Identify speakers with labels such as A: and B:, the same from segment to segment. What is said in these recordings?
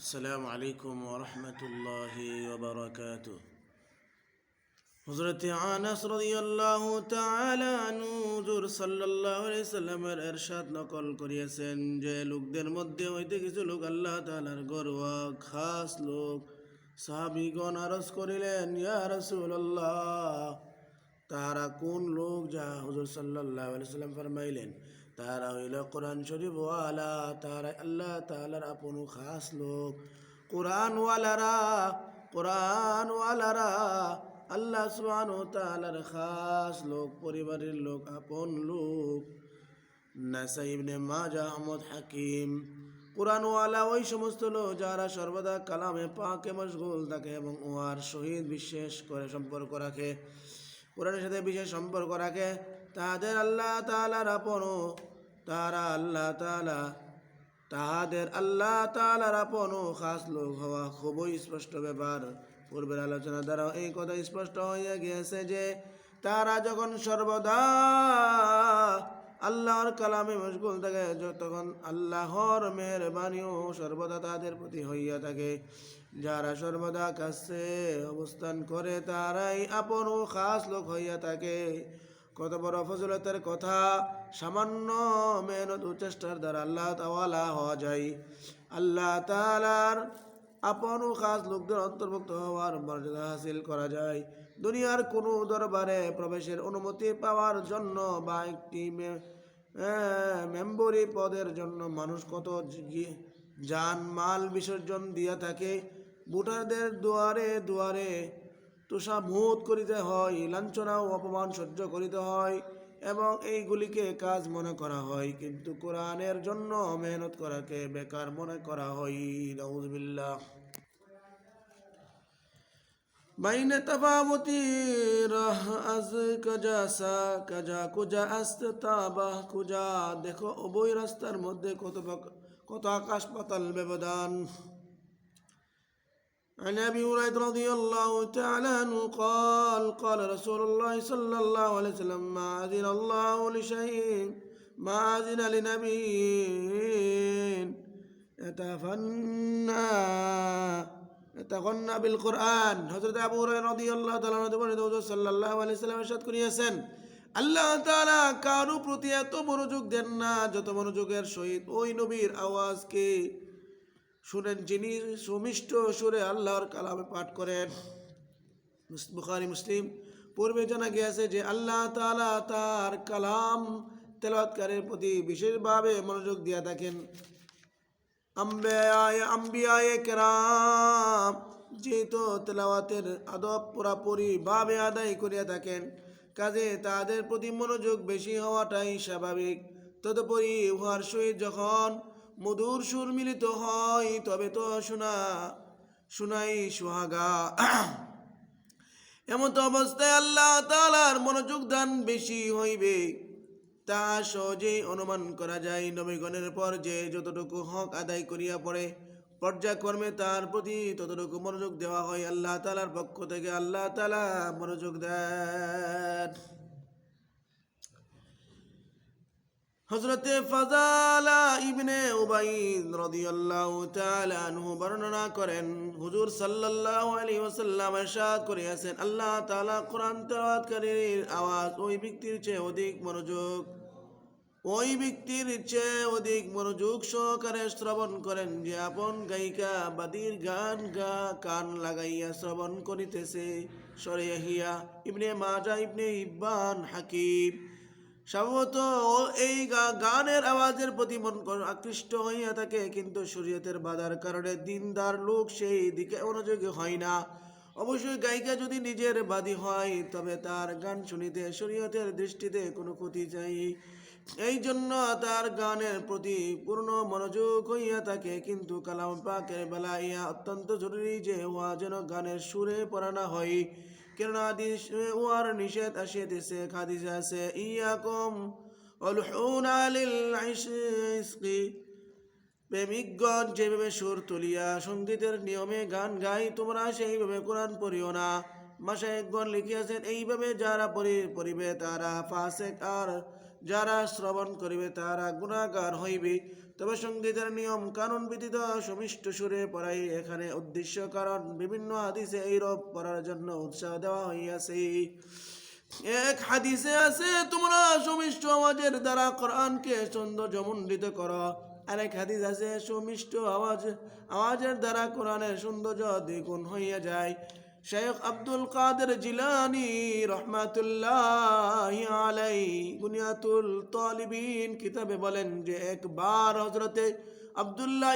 A: السلام عليكم ورحمة الله وبركاته হজরত আনাস রাদিয়াল্লাহু তাআলা আনহু হুজুর সাল্লাল্লাহু আলাইহি সাল্লামের ইরশাদ নকল করিয়েছেন যে লোকদের মধ্যে হইতে কিছু লোক আল্লাহ তাআলার গরওয়া খাস লোক সাহাবীগণ আরজ করিলেন ইয়া রাসূলুল্লাহ তারা কোন লোক যা হুজুর সাল্লাল্লাহু আলাইহি সাল্লাম ফরমাইলেন তারা হইল কোরআন শরীফ ওয়ালা তারা আল্লাহ তাআলার আপন খাস লোক। কোরআন ওয়ালারা কোরআন ওয়ালারা আল্লাহ সুবহানাহু ওয়া তাআলার খাস লোক, পরিবারের লোক, আপন লোক। নাসাই ইবনে মাজা, আহমদ হাকিম। কোরআনওয়ালা ওই সমস্ত লোক যারা সর্বদা কালামে পাকে মশগুল থাকে এবং উহার শহীদ বিশেষ করে সম্পর্ক রাখে। কোরআনের সাথে বিশেষ সম্পর্ক রাখে। তাদের আল্লাহ তালার আপন তারা আল্লাহ তালা তাহাদের আল্লাহ তালার আপন ও খাস লোক হওয়া খুবই স্পষ্ট ব্যাপার। পূর্বের আলোচনা দ্বারা এই কথা স্পষ্ট হইয়া গিয়েছে যে, তারা যখন সর্বদা আল্লাহর কালামে মশগুল থাকে তখন আল্লাহর মেহরবানিও সর্বদা তাদের প্রতি হইয়া থাকে, যারা সর্বদা কাছে অবস্থান করে, তারাই আপন ও খাস লোক হইয়া থাকে। কত বড় ফজলতের কথা? সামান্য মেহনত চেষ্টার দ্বারা আল্লাহ তাওয়ালা হওয়া যায়। আল্লাহ তালার আপন ও খাস লোকদের অন্তর্ভুক্ত হওয়ার মর্যাদা হাসিল করা যায়। দুনিয়ার কোনো দরবারে প্রবেশের অনুমতি পাওয়ার জন্য বা একটি মেম্বরি পদের জন্য মানুষ কত যান মাল বিসর্জন দিয়া থাকে? ভোটারদের দুয়ারে দুয়ারে তুষা তুষামোধ করিতে হয়, লাঞ্ছনা ও অপমান সহ্য করিতে হয় এবং এইগুলিকে কাজ মনে করা হয়। কিন্তু কোরআনের জন্য মেহনত করাকে বেকার মনে করা হয়। বাইনে দেখো উভয় রাস্তার মধ্যে কত কত আকাশ পাতাল ব্যবধান। عن ابي هريره رضي الله تعالى عنه قال قال رسول الله صلى الله عليه وسلم ما اذن الله لشيء ما اذن لنبي يتفنى يتغنى بالقرآن হযরত আবু হুরায়রা রাদিয়াল্লাহু তাআলা হতে বর্ণিত হুজুর সাল্লাল্লাহু আলাইহি সাল্লাম ইরশাদ করিয়াছেন আল্লাহ তাআলা কারো প্রতি এত মনোযোগ দেন না যত মনোযোগের সহিত ওই নবীর আওয়াজকে শুনেন যিনি সুমিষ্ট সুরে আল্লাহর কালামে পাঠ করেন। বুখারী, মুসলিম। পূর্বে জানা গিয়েছে যে আল্লাহ তাআলা তার কালাম তেলাওয়াতকারীর প্রতি বিশেষভাবে মনোযোগ দিয়া থাকেন। আম্বিয়ায় কেরাম যেহেতু তেলাওয়াতের আদব পুরাপুরি ভাবে আদায় করিয়া থাকেন, কাজে তাদের প্রতি মনোযোগ বেশি হওয়াটাই স্বাভাবিক। তদুপরি উহার সহিত যখন মধুর সুর মিলিত হয়, তবে তো শোনা, শোনাই সুহাগা। এমত অবস্থায় আল্লাহ তালার মনোযোগ দান বেশি হইবে, তা সহজেই অনুমান করা যায়। নবীগণের পর যে যতটুকু হক আদায় করিয়া পড়ে, পর্যায়ক্রমে তার প্রতি ততটুকু মনোযোগ দেওয়া হয়। আল্লাহ তালার পক্ষ থেকে আল্লাহ তালা মনোযোগ দেন। হজরতে ফাজালা ইবনে উবাইদ রাদিয়াল্লাহু তাআলা আনহু বর্ণনা করেন, হুজুর সাল্লাল্লাহু আলাইহি ওয়াসাল্লাম আল্লাহ তাআলা তেলাওয়াতকারীর আওয়াজ ওই ব্যক্তির চেয়ে অধিক মনোযোগ, ওই ব্যক্তির চেয়ে অধিক মনোযোগ সহকারে শ্রবণ করেন যে আপন গায়িকা বাদির গান গা কান লাগাইয়া শ্রবণ করিতেছে সরিয়া ইবনে মাজা ইবনে ইব্বান হাকিম। সম্ভবত এই গানের আওয়াজের প্রতি মন আকৃষ্ট হইয়া থাকে, কিন্তু শরীয়তের বাধার কারণে দিনদার লোক সেই দিকে মনোযোগী হয় না। অবশ্যই গায়িকা যদি নিজের বাদী হয়, তবে তার গান শুনিতে শরীয়তের দৃষ্টিতে কোনো ক্ষতি চাই। এই জন্য তার গানের প্রতি পূর্ণ মনোযোগ হইয়া থাকে, কিন্তু কালাম পাকের বেলা ইহা অত্যন্ত জরুরি যে উহা যেন গানের সুরে পড়ানো হয়। যেভাবে সুর তুলিয়া সঙ্গীতের নিয়মে গান গাই তোমরা সেইভাবে কোরআন পড়িও না। মাসায়কগণ লিখিয়াছেন, এইভাবে যারা পড়িবে তারা ফাসেক আর যারা শ্রবণ করিবে তারা গুণাগার হইবে। তবে সঙ্গীতের নিয়ম কানুন ব্যতীত সমিষ্ট সুরে পড়াই এখানে উদ্দেশ্য, কারণ বিভিন্ন হাদিসে এইরূপ পড়ার জন্য উৎসাহ দেওয়া হইয়াছে। এক হাদিসে আছে, তোমরা সমিষ্ট আওয়াজের দ্বারা কোরআনকে সৌন্দর্যমণ্ডিত করো। আরেক হাদিস আছে, সুমিষ্ট আওয়াজ, আওয়াজের দ্বারা কোরআনের সৌন্দর্য দ্বিগুণ হইয়া যায়। শেখ আব্দুল কাদের জিলানি রহমাতুল্লাহ আলাই বুনিয়াতুল তালিবিন কিতাবে বলেন যে একবার হজরতে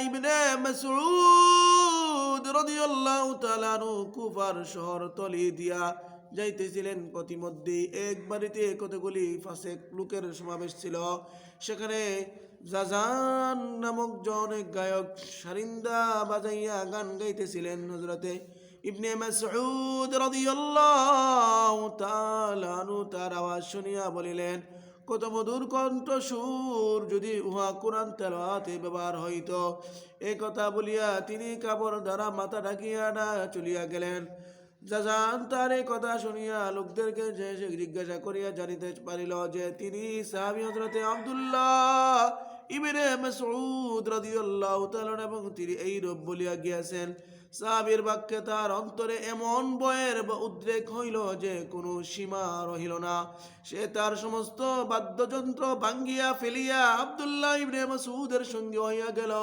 A: ইবনে মাসউদ রাদিয়াল্লাহু তাআলা কুফার শহর তলি দিয়া যাইতেছিলেন। প্রতিমধ্যে এক বাড়িতে কতগুলি ফাসেক লোকের সমাবেশ ছিল। সেখানে জাজান নামক জন গায়ক সারিন্দা বাজাইয়া গান গাইতেছিলেন হজরতে ইবনে মাসউদ রাদিয়াল্লাহু তাআলা আনহু তার আওয়াজ শুনিয়া বলিলেন, কত মধুর কণ্ঠ সুর যদি উহা কোরআন তেলাওয়াতে ব্যবহার হইত। এই কথা বলিয়া তিনি কাপড় দ্বারা মাথা ঢাকিয়া না চলিয়া গেলেন। জাজান তার এই কথা শুনিয়া লোকদেরকে যে জিজ্ঞাসা করিয়া জানিতে পারিল যে তিনি সাহাবি হজরতে আব্দুল্লাহ ইবনে মাসউদ রাদিয়াল্লাহু তাআলা এবং তিনি এই রূপ বলিয়া গিয়াছেন, সাহাবীর বাক্যে তার অন্তরে এমন বয়ের বা উদ্রেক হইল যে কোনো সীমা রহিল না। সে তার সমস্ত বাদ্যযন্ত্র ভাঙ্গিয়া ফেলিয়া আব্দুল্লাহ ইবনে মাসউদের সঙ্গে হইয়া গেল।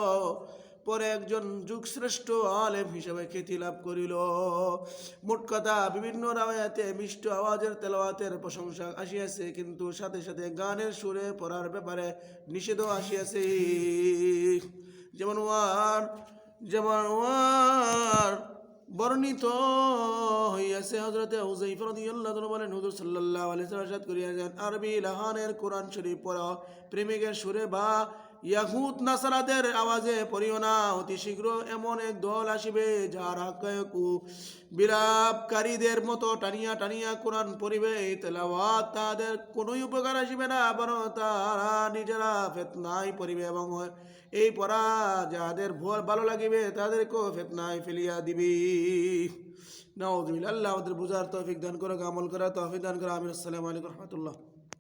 A: পরে একজন যুগশ্রেষ্ঠ আলেম হিসেবে খ্যাতি লাভ করিল। মোট কথা, বিভিন্ন রাওয়ায়াতে মিষ্ট আওয়াজের তেলাওয়াতের প্রশংসা আসিয়াছে, কিন্তু সাথে সাথে গানের সুরে পড়ার ব্যাপারে নিষেধ আসিয়াছে। যেমন ওয়ার যেমন ওয়ার, বর্ণিত হইয়াছে হজরতে বলেন, হুজুর সাল্লাল্লাহু আলাইহি ওয়াসাল্লাম ইরশাদ করিয়াছেন, আরবি লাহানের কোরআন শরীফ পড়া, প্রেমিকের সুরে বা ইয়াহুদ নাসারাদের আওয়াজে পড়িও না, অতি শীঘ্র এমন এক দল আসিবে যার হাক্কায়কু বিলাপকারীদের মতো টানিয়া টানিয়া কোরআন পড়িবে, তেলাওয়াত তাদের কোনোই উপকার আসিবে না, বরং তারা নিজেরা ফেতনাই পড়িবে এবং এই পড়া যাদের ভোর ভালো লাগিবে তাদেরকেও ফেতনায় ফেলিয়া দিবি। নাউজুবিল্লাহ আমাদের বুঝার তৌফিক দান করো আমল করা তৌফিক দান করো আমির আসসালামু আলাইকুম রহমতুল্লাহ।